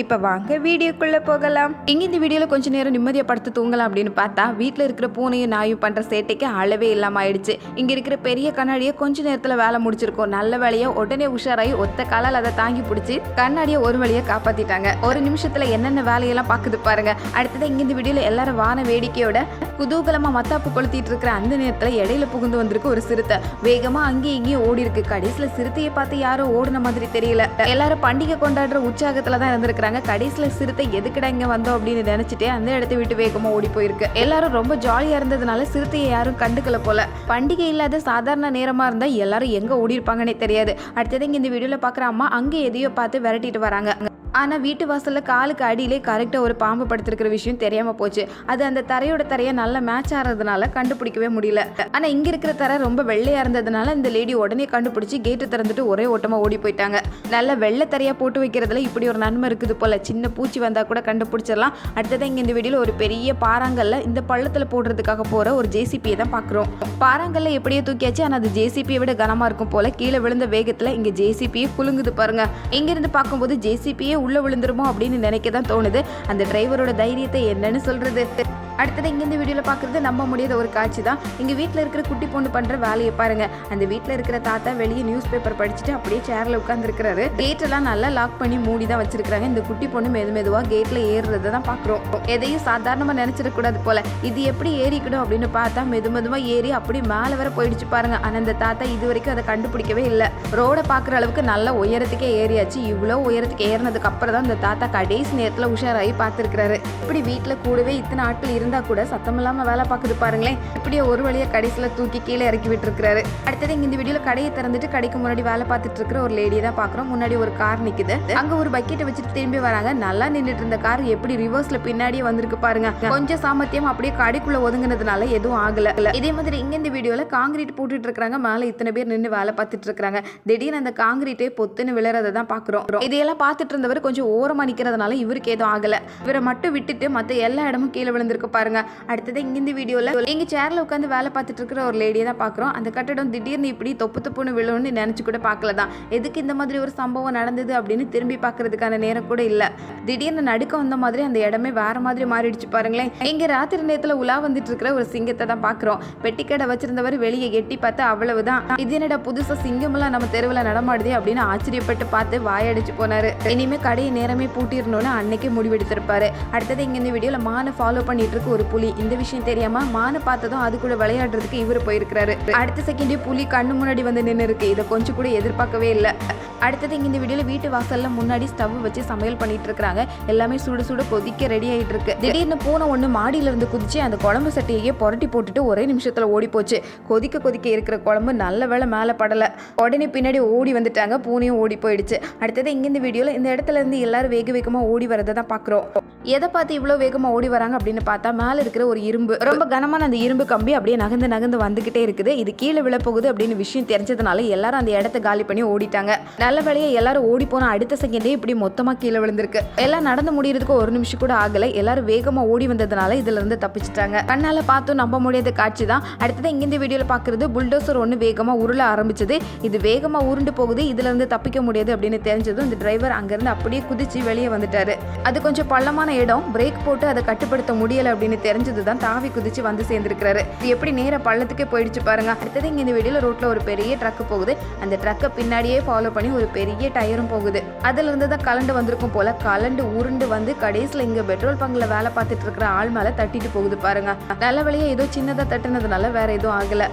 இப்போ வாங்க வீடியோக்குள்ளே போகலாம். இங்கே இந்த வீடியோவில் கொஞ்சம் நேரம் நிம்மதியாக படுத்து தூங்கலாம் அப்படின்னு பார்த்தா வீட்டில் இருக்கிற பூனையும் நாயும் பண்ணுற சேட்டைக்கு அளவே இல்லாமல் ஆயிடுச்சு இங்கே இருக்கிற பெரிய கண்ணாடியை கொஞ்ச நேரத்தில் வேலை முடிச்சிருக்கோம். நல்ல வேலையாக உடனே உஷாராகி ஒத்த காலால் அதை தாங்கி பிடிச்சி கண்ணாடியை ஒரு வழியாக காப்பாற்றிட்டாங்க ஒரு நிமிஷத்தில் என்னென்ன வேலையெல்லாம் பார்க்குது பாருங்க. அடுத்தது இங்கே இந்த வீடியோவில் எல்லாரும் வான வேடிக்கையோட குதூகலமாக மத்தாப்பு கொளுத்திட்டு இருக்கிற அந்த நேரத்தில் இடையில புகுந்து வந்திருக்கு ஒரு சிறுத்தை. வேகமாக அங்கேயும் இங்கேயும் ஓடி இருக்கு கடைசியில் சிறுத்தையை பார்த்து யாரோ ஓடின மாதிரி தெரியல. எல்லாரும் பண்டிகை கொண்டாடுற உற்சாகத்தில் தான் இருந்திருக்கிறாங்க. கடைசியில் சிறுத்தை எதுக்குடா இங்கே வந்தோம் அப்படின்னு நினச்சிட்டே அந்த இடத்த விட்டு வேகமாக ஓடி போயிருக்கு. எல்லாரும் ரொம்ப ஜாலியாக இருந்ததுனால சிறுத்தையை யாரும் கண்டுக்கல போல. பண்டிகை இல்லாத சாதாரண நேரமாக இருந்தால் எல்லாரும் எங்கே ஓடி இருப்பாங்கன்னே தெரியாது. அடுத்தது இங்கே இந்த வீடியோவில் பார்க்குற அம்மா அங்கே எதையோ பார்த்து விரட்டிட்டு வராங்க. ஆனால் வீட்டு வாசலில் காலுக்கு அடியிலே கரெக்டாக ஒரு பாம்பு படுத்திருக்கிற விஷயம் தெரியாமல் போச்சு. அது அந்த தரையோட தரையை நல்லா மேட்ச் ஆகிறதுனால கண்டுபிடிக்கவே முடியல. ஆனால் இங்கே இருக்கிற தரை ரொம்ப வெள்ளையாக இருந்ததுனால இந்த லேடி உடனே கண்டுபிடிச்சி கேட்டு திறந்துட்டு ஒரே ஓட்டமாக ஓடி போயிட்டாங்க. நல்ல வெள்ளை தரையாக போட்டு வைக்கிறதுல இப்படி ஒரு நன்மை இருக்குது போல். சின்ன பூச்சி வந்தால் கூட கண்டுபிடிச்சிடலாம். அடுத்ததான் இங்கே இந்த வீடியோவில் ஒரு பெரிய பாறாங்கல்ல இந்த பள்ளத்தில் போடுறதுக்காக போகிற ஒரு ஜேசிபியை தான் பார்க்குறோம் பாறாங்கல்ல எப்படியோ தூக்கியாச்சு. ஆனால் அது ஜேசிபியை விட கனமாக இருக்கும் போல். கீழே விழுந்த வேகத்தில் இங்கே ஜேசிபியே குலுங்குது பாருங்கள் இங்கேருந்து பார்க்கும்போது ஜேசிபியே உள்ளே விழுந்துருமோ அப்படின்னு நினைக்க தான் தோணுது. அந்த டிரைவரோட தைரியத்தை என்னன்னு சொல்கிறது அடுத்தது இங்கேருந்து வீடியோவில் பார்க்குறது நம்ப முடியாத ஒரு காட்சி தான். எங்கள் வீட்டில் இருக்கிற குட்டி பொண்ணு பண்ணுற வேலையை பாருங்க. அந்த வீட்டில் இருக்கிற தாத்தா வெளியே நியூஸ் பேப்பர் படிச்சுட்டு அப்படியே சேரில் உட்காந்துருக்கிறாரு கேட்டெல்லாம் நல்லா லாக் பண்ணி மூடி தான் வச்சிருக்காங்க இந்த குட்டி பொண்ணு மெது மெதுவாக கேட்டில் ஏறுறதை தான் பார்க்குறோம். எதையும் சாதாரணமாக நினச்சிடக்கூடாது போல. இது எப்படி ஏறிக்கணும் அப்படின்னு பார்த்தா மெது மெதுவாக ஏறி அப்படி மேலே வர போயிடுச்சு பாருங்க. ஆனால் அந்த தாத்தா இது வரைக்கும் அதை கண்டுபிடிக்கவே இல்லை. ரோட பார்க்குற அளவுக்கு நல்ல உயரத்துக்கே ஏறியாச்சு. இவ்வளோ உயரத்துக்கு ஏறினதுக்கு அப்புறம் தான் இந்த தாத்தா கடைசி நேரத்தில் உஷாராகி பார்த்துருக்கிறாரு. இப்படி வீட்டில் கூடவே இத்தனை ஆட்கள் இருந்து கூட சத்தம் இல்லாம வேலை பார்க்குது பாருங்களேன். இப்படியே ஒரு வழியா கடைசியில் தூக்கி கீழே இறக்கி விட்டுருக்காரு அடுத்தது இங்க இந்த வீடியோல கடையை திறந்துட்டு கடைக்கு முன்னாடி வேலை பார்த்துட்டு இருக்கிற ஒரு லேடியை தான் பார்க்குறோம். முன்னாடி ஒரு கார் நிக்குது. அங்க ஒரு பக்கெட்டை வச்சுட்டு திரும்பி வராங்க. நல்லா நின்றுட்டு இருந்த கார் எப்படி ரிவர்ஸ்ல பின்னாடியே வந்திருக்கு பாருங்க. கொஞ்சம் சாமர்த்தியம் அப்படியே கடைக்குள்ள ஒதுங்கினதுனால எதுவும் ஆகல. இதே மாதிரி இங்க இந்த வீடியோல காங்கிரீட் போட்டுட்டு இருக்காங்க மேல இத்தனை பேர் நின்று வேலை பார்த்துட்டு இருக்காங்க திடீர்னு அந்த காங்கிரீட்டே பொத்துன்னு விழுறதை தான் பார்க்குறோம். இதையெல்லாம் பார்த்துட்டு இருந்தவர் கொஞ்சம் ஓரமா நிக்கிறதுனால இவருக்கு எதுவும் ஆகல. இவரை மட்டும் விட்டுட்டு மத்த எல்லா இடமும் கீழே விழுந்திருக்கு பாருங்க. அடுத்தது இங்க இந்த வீடியோல எங்க சேர்ல உட்காந்து வேலை பார்த்துட்டு இருக்கிற ஒரு லேடியை தான் பார்க்குறோம். அந்த கட்டடம் திடீர்னு இப்படி தொப்பு தொப்புன்னு விழுன்னு நினைச்சு கூட பார்க்கல தான் எதுக்கு இந்த மாதிரி ஒரு சம்பவம் நடந்தது அப்படின்னு திரும்பி பார்க்கறதுக்கான நேரம் கூட இல்ல. திடீர்னு நடுக்க வந்த மாதிரி அந்த இடமே வேற மாதிரி மாறிடுச்சு பாருங்களேன். இங்க ராத்திரி நேரத்துல உலா வந்துட்டு இருக்கிற ஒரு சிங்கத்தை தான் பார்க்குறோம். பெட்டிக்கடை வச்சிருந்தவர் வெளியே எட்டி பார்த்து அவ்வளவுதான். இது என்னடா புதுசா சிங்கமெல்லாம் நம்ம தெருவில் நடமாடுதே அப்படின்னு ஆச்சரியப்பட்டு பார்த்து வாயடிச்சு போனாரு. இனிமே கடையை நேரமே பூட்டிடணும்னு அன்னைக்கே முடிவெடுத்திருப்பாரு. அடுத்தது இங்க இந்த வீடியோல மானை ஃபாலோ பண்ணிட்டு இருக்கு ஒரு புலி. இந்த விஷயம் தெரியாம மானை பார்த்ததும் அது கூட விளையாடுறதுக்கு இவர் போயிருக்கிறாரு. அடுத்த செகண்டே புலி கண்ணு முன்னாடி வந்து நின்று இருக்கு இதை கொஞ்சம் கூட எதிர்பார்க்கவே இல்லை. அடுத்தது இங்க இந்த வீடியோல வீட்டு வாசல்ல முன்னாடி ஸ்டவ் வச்சு சமையல் பண்ணிட்டு இருக்காங்க எல்லாமே சுட சுட கொதிக்க ரெடி ஆயிட்டு இருக்கு. திடீர்னு பூனை ஒண்ணு மாடியில இருந்து குதிச்சு அந்த குழம்பு சட்டியையே புரட்டி போட்டுட்டு ஒரே நிமிஷத்துல ஓடி போச்சு. கொதிக்க கொதிக்க இருக்கிற குழம்பு நல்ல வேளை மேல படல. உடனே பின்னாடி ஓடி வந்துட்டாங்க. பூனையும் ஓடி போயிடுச்சு. அடுத்தது இங்க இந்த வீடியோல இந்த இடத்துல இருந்து எல்லாரும் வேக வேகமா ஓடி வரதை தான் பாக்குறோம். எதை பார்த்து இவ்வளோ வேகமா ஓடி வராங்க அப்படின்னு பார்த்தா மேலே இருக்கிற ஒரு இரும்பு ரொம்ப கனமான அந்த இரும்பு கம்பி அப்படியே நகர்ந்து நகர்ந்து வந்துகிட்டே இருக்குது. இது கீழே விழப்போகுது அப்படின்னு விஷயம் தெரிஞ்சதுனால எல்லாரும் அந்த இடத்த காலி பண்ணி ஓடிட்டாங்க. நல்ல வேலையை எல்லாரும் ஓடி போன அடுத்த செகண்டே இப்படி மொத்தமாக கீழே விழுந்திருக்கு. எல்லாம் நடந்து முடியறதுக்கு ஒரு நிமிஷம் கூட ஆகலை. எல்லாரும் வேகமாக ஓடி வந்ததுனால இதுல இருந்து தப்பிச்சிட்டாங்க. கண்ணால் பார்த்தும் நம்ப முடியாத காட்சி தான் அடுத்தது இங்கிருந்து இந்த பார்க்குறது புல்டோசர் ஒன்று வேகமாக உருள ஆரம்பிச்சது. இது வேகமாக உருண்டு போகுது. இதுல இருந்து தப்பிக்க முடியாது அப்படின்னு தெரிஞ்சதும் இந்த டிரைவர் அங்கேருந்து அப்படியே குதிச்சு வெளியே வந்துட்டாரு. அது கொஞ்சம் பள்ளமான இடம். பிரேக் போட்டு அதை கட்டுப்படுத்த முடியலை அப்படின்னு தெரிஞ்சது தான் தாவி குதிச்சு வந்து சேர்ந்திருக்கிறாரு. இது எப்படி நேர பள்ளத்துக்கே போயிடுச்சு பாருங்க. அடுத்தது இங்க இந்த வெளியில ரோட்ல ஒரு பெரிய ட்ரக் போகுது. அந்த ட்ரக்கை பின்னாடியே ஃபாலோ பண்ணி ஒரு பெரிய டயரும் போகுது. அதுல இருந்து தான் கலண்டு வந்திருக்கும் போல கலண்டு உருண்டு வந்து கடைசியில் இங்க பெட்ரோல் பங்க்ல வேலை பார்த்துட்டு இருக்கிற ஆள் மேல தட்டிட்டு போகுது பாருங்க. நல்ல வழியா ஏதோ சின்னதா தட்டுனதுனால வேற எதுவும் ஆகல.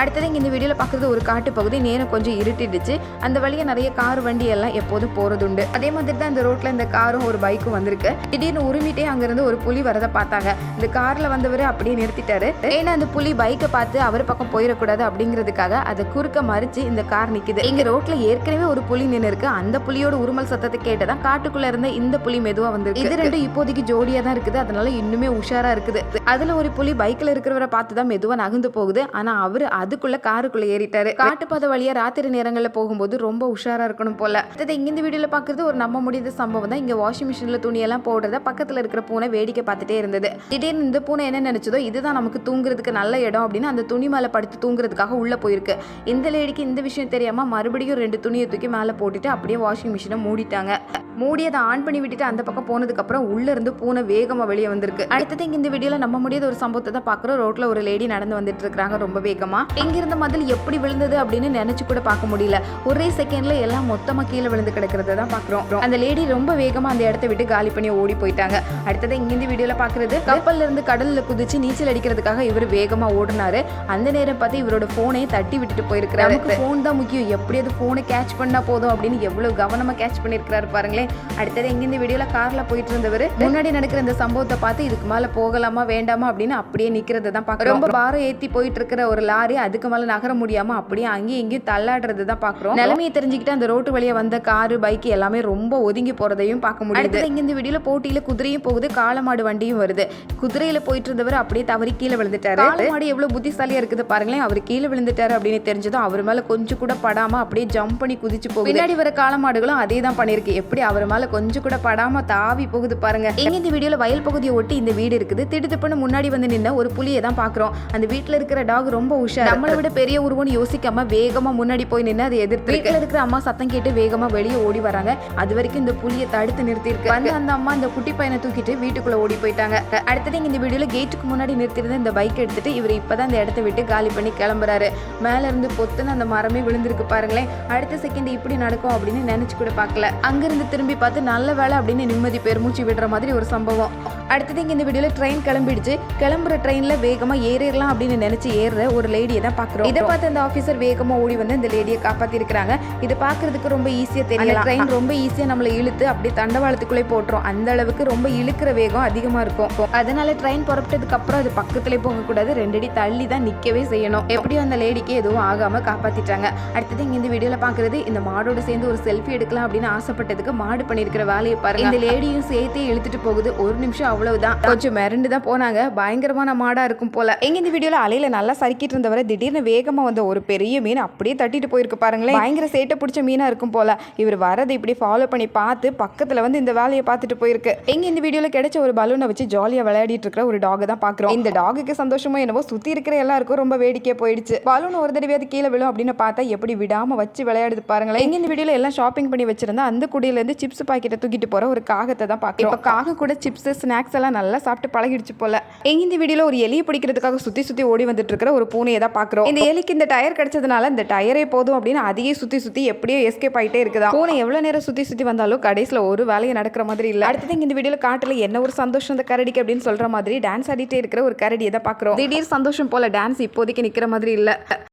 அடுத்தது இங்கே இந்த வீடியோவில் பார்க்குறது ஒரு காட்டு பகுதி. நேரம் கொஞ்சம் இருட்டிடுச்சு. அந்த வழியாக நிறைய கார் வண்டி எல்லாம் எப்போதும் போகிறதுண்டு அதே மாதிரி தான் இந்த ரோட்டில் இந்த காரும் ஒரு பைக்கும் வந்திருக்கு. திடீர்னு உரிமிட்டே அங்கேருந்து ஒரு புலி வரதை பார்த்தாங்க. இந்த காரில் வந்தவர் அப்படியே நிறுத்திட்டாரு. ஏன்னா அந்த புலி பைக்கை பார்த்து அவர் பக்கம் போயிடக்கூடாது அப்படிங்கிறதுக்காக அதை குறுக்க மறித்து இந்த கார் நிற்கிது இங்கே ரோட்டில் ஏற்கனவே ஒரு புலி நின்று இருக்கு அந்த புலியோட உருமல் சத்தத்தை கேட்டதான் காட்டுக்குள்ள இருந்த இந்த புலி மெதுவாக வந்திருக்கு. இது ரெண்டும் இப்போதைக்கு ஜோடியாக தான் இருக்குது. அதனால இன்னுமே உஷாராக இருக்குது. அதில் ஒரு புலி பைக்கில் இருக்கிறவரை பார்த்து தான் மெதுவாக நகர்ந்து போகுது. ஆனால் அவர் அதுக்குள்ள காருக்குள்ள ஏறிட்டாரு. காட்டுப்பாதை வழியா ராத்திரி நேரங்களில் போகும்போது ரொம்ப உஷாரா இருக்கணும் போல. அடுத்தது இங்க இந்த வீடியோல பாக்குறது ஒரு நம்ப முடியாத சம்பவம் தான். இங்க வாஷிங் மிஷின்ல துணியெல்லாம் போடுறத பக்கத்தில் இருக்கிற பூனை வேடிக்கை பார்த்துட்டே இருந்தது. திடீர்னு இந்த பூனை என்ன நினைச்சதோ இதுதான் நமக்கு தூங்குறதுக்கு நல்ல இடம் அப்படின்னு அந்த துணி மேலே படுத்து தூங்குறதுக்காக உள்ள போயிருக்கு. இந்த லேடிக்கு இந்த விஷயம் தெரியாம மறுபடியும் ரெண்டு துணியை தூக்கி மேலே போட்டுட்டு அப்படியே வாஷிங் மிஷினை மூடிட்டாங்க. மூடி அதை ஆன் பண்ணி விட்டுட்டு அந்த பக்கம் போனதுக்கப்புறம் உள்ள இருந்து பூனை வேகமாக வெளியே வந்திருக்கு. அடுத்தது இங்க இந்த வீடியோவில் நம்ப முடியாத ஒரு சம்பவத்தை தான் பார்க்குறோம் ரோட்ல ஒரு லேடி நடந்து வந்துட்டு இருக்கிறாங்க ரொம்ப வேகமா. எங்கிருந்த மதில் எப்படி விழுந்தது அப்படின்னு நினைச்சு கூட பார்க்க முடியல. ஒரே செகண்ட்ல எல்லாம் மொத்தமா கீழே விழுந்து கிடக்கிறத தான் பார்க்குறோம். அந்த லேடி ரொம்ப வேகமா அந்த இடத்த விட்டு காலி பண்ணி ஓடி போயிட்டாங்க. அடுத்தது இங்க இந்த வீடியோல பார்க்குறது கப்பல்ல இருந்து கடல்ல குதிச்சு நீச்சல் அடிக்கிறதுக்காக இவர் வேகமா ஓடினாரு. அந்த நேரம் பார்த்து இவரோட போனையே தட்டி விட்டுட்டு போயிருக்கிறாரு. நமக்கு ஃபோன் தான் முக்கியம். எப்படியாவது ஃபோனை கேட்ச் பண்ணா போதும் அப்படின்னு எவ்வளவு கவனமா கேட்ச் பண்ணிருக்காரு பாருங்களேன். அடுத்தது எங்க இந்த வீடியோல கார்ல போயிட்டு இருந்தவர் முன்னாடி நடக்கிற இந்த சம்பவத்தை பார்த்து இதுக்கு மேல போகலாமா வேண்டாமா அப்படின்னு அப்படியே நிக்கிறத தான் பார்க்குறோம். ரொம்ப பாரம் ஏத்தி போயிட்டு இருக்கிற ஒரு லாரி அதுக்கு மேல நகர முடியாம அப்படியே அங்கேயும் இங்கேயும் தள்ளாடுறது தான் பார்க்குறோம் நிலைமையை தெரிஞ்சுக்கிட்டு அந்த ரோட்டு வழியா வந்த காரு பைக் எல்லாமே ரொம்ப ஒதுங்கி போறதையும் பார்க்க முடியுது. இங்க இந்த வீடியோல போட்டியில குதிரையும் போகுது காளமாடு வண்டியும் வருது. குதிரையில போயிட்டு இருந்தவர் அப்படியே தவறி கீழே விழுந்துட்டாரு. காளமாடு எவ்வளவு புத்திசாலியா இருக்குது பாருங்களேன். அவர் கீழே விழுந்துட்டாரு அப்படின்னு தெரிஞ்சதும் அவர் மேல கொஞ்சம் கூட படாம அப்படியே ஜம்ப் பண்ணி குதிச்சு போகுது. பின்னாடி வர காளமாடுகளும் அதே தான் பண்ணிருக்கு எப்படி அவர் மேல கொஞ்சம் கூட படாம தாவி போகுது பாருங்க. எங்க இந்த வீடியோல வயல் பகுதியை ஒட்டி இந்த வீடு இருக்குது. திடுதிப்புன்னு முன்னாடி வந்து நின்ன ஒரு புலியை தான் பாக்குறோம். அந்த வீட்டுல இருக்கிற டாக் ரொம்ப உஷார் நம்மளை விட பெரிய உருவம்னு யோசிக்காம வேகமா முன்னாடி போய் நின்று அதை எதிர்த்து வீட்டுல இருக்கிற அம்மா சத்தம் கேட்டு வேகமா வெளியே ஓடி வராங்க. அது வரைக்கும் இந்த புலியை தடுத்து நிறுத்தி இருக்கு வந்து அந்த அம்மா அந்த குட்டி பையனை தூக்கிட்டு வீட்டுக்குள்ள ஓடி போயிட்டாங்க. அடுத்தது இந்த வீடியோல கேட்டுக்கு முன்னாடி நிறுத்திருந்த இந்த பைக் எடுத்துட்டு இவர் இப்பதான் இந்த இடத்த விட்டு காலி பண்ணி கிளம்புறாரு. மேல இருந்து பொத்துன்னு அந்த மரமே விழுந்திருக்கு பாருங்களேன். அடுத்த செகண்ட் இப்படி நடக்கும் அப்படின்னு நினைச்சு கூட பார்க்கல. அங்கிருந்து திரும்பி பார்த்து நல்ல வேலை அப்படின்னு நிம்மதி பெருமூச்சு விடுற மாதிரி ஒரு சம்பவம். அடுத்தது இங்க இந்த வீடியோல ட்ரெயின் கிளம்பிடுச்சு. கிளம்புற ட்ரெயின்ல வேகமா ஏறிடலாம் அப்படின்னு நினைச்சு ஏறுற ஒரு லேடியை தான் பாக்குறோம்? இதை பார்த்து அந்த ஆபீசர் வேகமா ஓடி வந்து இந்த லேடியை காப்பாத்தி இருக்காங்க இது பாக்குறதுக்கு ரொம்ப ஈஸியா தெரியல ட்ரெயின் ரொம்ப ஈஸியா நம்மளை இழுத்து அப்படியே தண்டவாளத்துக்குள்ளே போட்டுரும். அந்த அளவுக்கு ரொம்ப இழுக்கிற வேகம் அதிகமா இருக்கும். அதனால ட்ரெயின் புறப்பட்டதுக்கு அப்புறம் அது பக்கத்துல போக கூடாது ரெண்டடி தள்ளி தான் நிக்கவே செய்யணும். எப்படியும் அந்த லேடிக்கு எதுவும் ஆகாம காப்பாத்திட்டாங்க. அடுத்தது இங்க இந்த வீடியோல பாக்குறது இந்த மாடோட சேர்ந்து ஒரு செல்ஃபி எடுக்கலாம் அப்படின்னு ஆசைப்பட்டதுக்கு மாடு பண்ணிருக்கிற வேலையை பாருங்க. இந்த லேடியும் சேர்த்தே இழுத்துட்டு போகுது. ஒரு நிமிஷம் அவ்வளவுதான். கொஞ்சம் மிரண்டு தான் போனாங்க. பயங்கரமான மாடா இருக்கும் போல. எங்க இந்த வீடியோல அலையில நல்லா சறுக்கிட்டு இருந்தவரை திடீர்னு வேகமாக வந்த ஒரு பெரிய மீன் அப்படியே தட்டிட்டு போயிருக்கு பாருங்களேன். பயங்கர சேட்டை பிடிச்ச மீனாக இருக்கும் போல. இவர் வரதை இப்படி ஃபாலோ பண்ணி பார்த்து பக்கத்தில் வந்து இந்த வேலையை பார்த்துட்டு போயிருக்கு. எங்கே இந்த வீடியோவில் கிடைச்ச ஒரு பலூனை வச்சு ஜாலியாக விளையாடிட்டு இருக்கிற ஒரு டாகை தான் பார்க்குறோம். இந்த டாகுக்கு சந்தோஷமோ என்னவோ சுற்றி இருக்கிற எல்லாருக்கும் ரொம்ப வேடிக்கையாக போயிடுச்சு. பலூன் ஒரு தடவை அது கீழே விழும் அப்படின்னு பார்த்தா எப்படி விடாமல் வச்சு விளையாடுது பாருங்களேன். எங்கே இந்த வீடியோவில் எல்லாம் ஷாப்பிங் பண்ணி வச்சிருந்தா அந்த குடியிலேருந்து சிப்ஸ் பாக்கெட்டை தூக்கிட்டு போகிற ஒரு காகத்தை தான் பார்க்குறோம். இப்போ காக கூட சிப்ஸ் ஸ்நாக்ஸ் எல்லாம் நல்லா சாப்பிட்டு பழகிடுச்சு போல. எங்கே இந்த வீடியோவில் ஒரு எலியை பிடிக்கிறதுக்காக சுற்றி சுற்றி ஓடி வந்துட்டு இருக்கிற ஒரு பூனையை தான் பார்க்குறோம் இந்த எலிக்கு இந்த டயர் கிடைச்சதுனால இந்த டயரே போதும் அப்படின்னு அதையே சுற்றி சுற்றி எப்படியோ எஸ்கேப் ஆயிட்டே இருக்குதா பூனை எவ்வளோ நேரம் சுற்றி சுற்றி வந்தாலும் கடைசியில் ஒரு வேலையை நடக்கிற மாதிரி இல்லை. அடுத்தது இந்த வீடியோவில் காட்டில் என்ன ஒரு சந்தோஷம் இந்த கரடிக்கு அப்படின்னு சொல்கிற மாதிரி டான்ஸ் ஆடிட்டே இருக்கிற ஒரு கரடியை தான் பார்க்குறோம் திடீர் சந்தோஷம் போல டான்ஸ் இப்போதைக்கு நிற்கிற மாதிரி இல்லை.